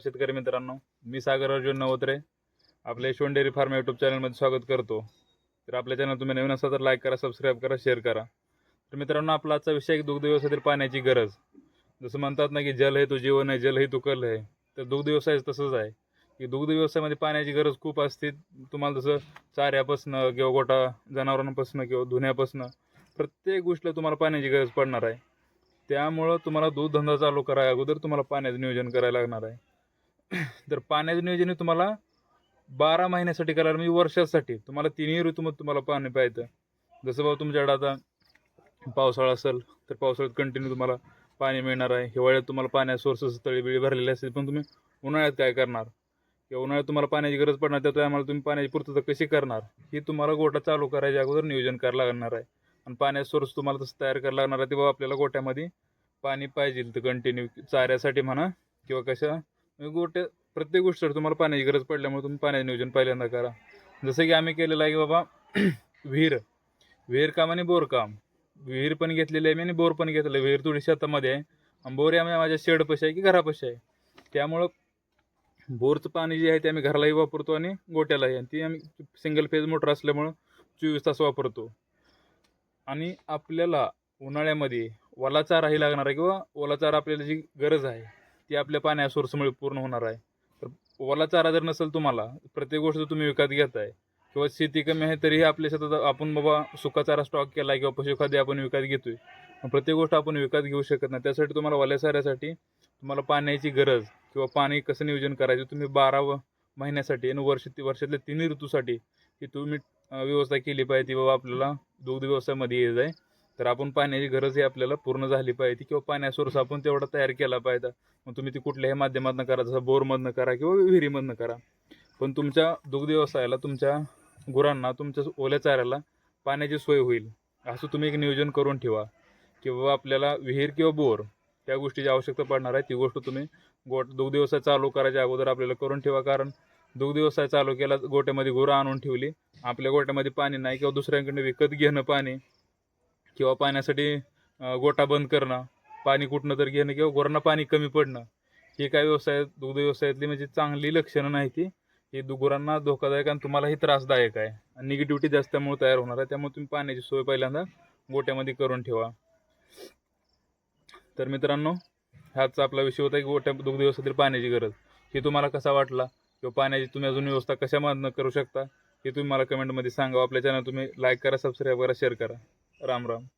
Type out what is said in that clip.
शेतकरी मित्रांनो मी सागर अर्जुन नवत्रे. आपल्या यशवंत डेअरी फार्म यूट्यूब चॅनलमध्ये स्वागत करतो. तर आपल्या चॅनल तुम्ही नवीन असाल तर लाईक करा सबस्क्राईब करा शेअर करा. तर मित्रांनो आपला आजचा विषय आहे दुग्ध व्यवसायातील पाण्याची गरज. जसं म्हणतात ना की जल हे तो जीवन आहे जल हे तो कल आहे. तर दुग्ध व्यवसाय तसंच आहे. की दुग्ध व्यवसायामध्ये पाण्याची गरज खूप असते. तुम्हाला जसं चाऱ्यापासनं किंवा गोटा जनावरांपासनं किंवा धुण्यापासनं प्रत्येक गोष्टीला तुम्हाला पाण्याची गरज पडणार आहे. त्यामुळं तुम्हाला दूध धंदा चालू करायला अगोदर तुम्हाला पाण्याचं नियोजन करायला लागणार आहे. तर पाण्याचं नियोजन हे तुम्हाला बारा महिन्यासाठी करायला म्हणजे वर्षासाठी तुम्हाला तिन्ही ऋतूमध्ये तुम्हाला पाणी पाहिजे जसं बाबा तुमच्याकडे आता पावसाळा असेल तर पावसाळ्यात कंटिन्यू तुम्हाला पाणी मिळणार आहे. हिवाळ्यात तुम्हाला पाण्याचे सोर्सेस तळी बिळी भरलेले असतील पण तुम्ही उन्हाळ्यात काय करणार? किंवा उन्हाळ्यात तुम्हाला पाण्याची गरज पडणार त्या आम्हाला तुम्ही पाण्याची पूर्तता कशी करणार? ही तुम्हाला गोटा चालू करायच्या अगोदर नियोजन करायला लागणार आहे. आणि पाण्याचा सोर्स तुम्हाला तसं तयार करायला लागणार आहे ते बाबा आपल्याला गोट्यामध्ये पाणी पाहिजे. तर कंटिन्यू चाऱ्यासाठी म्हणा किंवा कशा गोट्या प्रत्येक गोष्टीवर तुम्हाला पाण्याची गरज पडल्यामुळे तुम्ही पाण्याचं नियोजन पहिल्यांदा करा. जसं की आम्ही केलेलं आहे की बाबा विहीर. विहीर काम आणि बोर काम. विहीर पण घेतलेली आहे मी आणि बोर पण घेतलेलं आहे. विहीर थोडी शेतामध्ये आहे. आणि बोर यामध्ये माझ्या शेडपाशी आहे की घरापाशी आहे. त्यामुळं बोरचं पाणी जे आहे ते आम्ही घरालाही वापरतो आणि गोट्यालाही. आणि ती आम्ही सिंगल फेज मोटर असल्यामुळं चोवीस तास वापरतो. आणि आपल्याला उन्हाळ्यामध्ये ओला चाराही लागणार आहे किंवा ओला चारा आपल्याला जी गरज आहे ती आपल्या पाण्या सोर्समुळे पूर्ण होणार आहे. तर ओला चारा जर नसेल तुम्हाला प्रत्येक गोष्ट तुम्ही विकत घेताय. किंवा शेती कमी आहे तरीही आपल्या शेतात आपण बाबा सुका चारा स्टॉक केला किंवा पशुखाद्य आपण विकत घेतोय. प्रत्येक गोष्ट आपण विकत घेऊ शकत नाही. त्यासाठी तुम्हाला ओल्या चाऱ्यासाठी तुम्हाला पाण्याची गरज किंवा पाणी कसं नियोजन करायचं तुम्ही बारा व महिन्यासाठी आणि वर्ष वर्षातल्या तिन्ही ऋतूसाठी की तुम्ही व्यवस्था केली पाहिजे ती बाबा आपल्याला दुग्ध व्यवसायामध्ये येत आहे. तर आपण पाण्याची गरज ही आपल्याला पूर्ण झाली पाहिजे. किंवा पाण्या सोर्स आपण तेवढा तयार केला पाहिजे. मग तुम्ही ती कुठल्याही माध्यमातून करा जसं बोरमधनं करा किंवा विहिरीमधनं करा. पण तुमच्या दुग्ध व्यवसायाला तुमच्या गुरांना तुमच्या ओल्या चाऱ्याला पाण्याची सोय होईल. असं तुम्ही एक नियोजन करून ठेवा. किंवा आपल्याला विहीर किंवा बोर त्या गोष्टीची आवश्यकता पडणार आहे. ती गोष्ट तुम्ही गोट दुग्ध व्यवसाय चालू करायच्या अगोदर आपल्याला करून ठेवा. कारण दुग्ध व्यवसाय चालू केला गोट्यामध्ये गुरं आणून ठेवली. आपल्या गोट्यामध्ये पाणी नाही किंवा दुसऱ्यांकडे विकत घेणं पाणी किंवा पाण्यासाठी गोटा बंद करणं पाणी कुठनं तर घेणं किंवा गुरांना पाणी कमी पडणं हे काय व्यवसाय दुग्ध व्यवसायातली म्हणजे चांगली लक्षणं नाही ती. ही दुगुरांना धोकादायक आणि तुम्हालाही त्रासदायक आहे. आणि निगेटिव्हिटी जास्त त्यामुळे तयार होणार आहे. त्यामुळे तुम्ही पाण्याची सोय पहिल्यांदा गोट्यामध्ये करून ठेवा. तर मित्रांनो हाच आपला विषय होता की गोट्या दुग्ध व्यवसायातील पाण्याची गरज. हे तुम्हाला कसा वाटला? किंवा पाण्याची तुम्ही अजून व्यवस्था कशामधनं करू शकता? हे तुम्ही मला कमेंटमध्ये सांगा. आपल्या चॅनल तुम्ही लाईक करा सबस्क्राईब करा शेअर करा. राम राम.